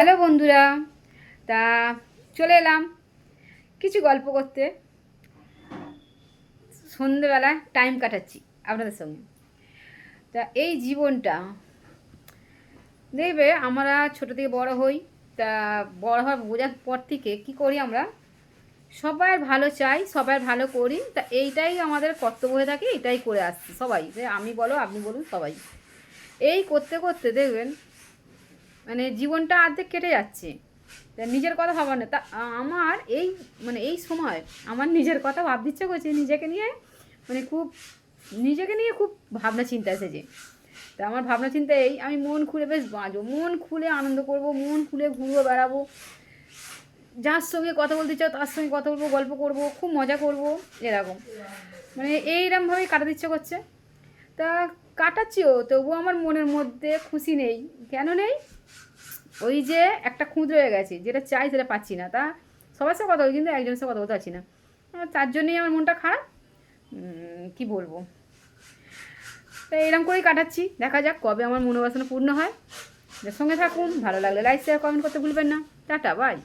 Hello বন্ধুরা, তা চলে এলাম কিছু গল্প করতে। সন্ধেবেলা টাইম কাটাচ্ছি আপনাদের সঙ্গে। তা এই জীবনটা, দেখবে আমরা ছোটো থেকে বড় হই, তা বড় হওয়ার বোঝার পর থেকে কী করি আমরা? সবার ভালো চাই সবার ভালো করি, তা এইটাই আমাদের কর্তব্য হয়ে থাকে, এটাই করে আসছি সবাই। যে আমি বলো, আপনি বলুন, সবাই। এই করতে করতে দেখবেন মানে জীবনটা অর্ধেক কেটে যাচ্ছে। নিজের কথা ভাবা না তা আমার এই মানে এই সময় আমার নিজের কথা ভাবতে ইচ্ছে করছে নিজেকে নিয়ে মানে খুব, নিজেকে নিয়ে খুব ভাবনা চিন্তা এসেছে। তা আমার ভাবনা চিন্তা এই, আমি মন খুলে বেশ বাঁচবো, মন খুলে আনন্দ করব, মন খুলে ঘুরবো, বেড়াবো। যার সঙ্গে কথা বলতে চাও তার সঙ্গে কথা বলব, গল্প করব, খুব মজা করব, এরকম। মানে এইরকমভাবেই কাটাতে ইচ্ছে করছে। তা কাটাচ্ছিও, তবুও আমার মনের মধ্যে খুশি নেই। কেন নেই? ওই যে একটা খুঁত রয়ে গেছে, যেটা চাই সেটা পাচ্ছি না। তা সবার সাথে কথা বলি, কিন্তু একজনের সাথে কথা বলতে পারছি না। তার জন্যই আমার মনটা খারাপ। কি বলব? তা এরকম করেই কাটাচ্ছি। দেখা যাক কবে আমার মনোবাসনা পূর্ণ হয়। সঙ্গে থাকুন, ভালো লাগলে লাইক শেয়ার কমেন্ট করতে ভুলবেন না। Tata bye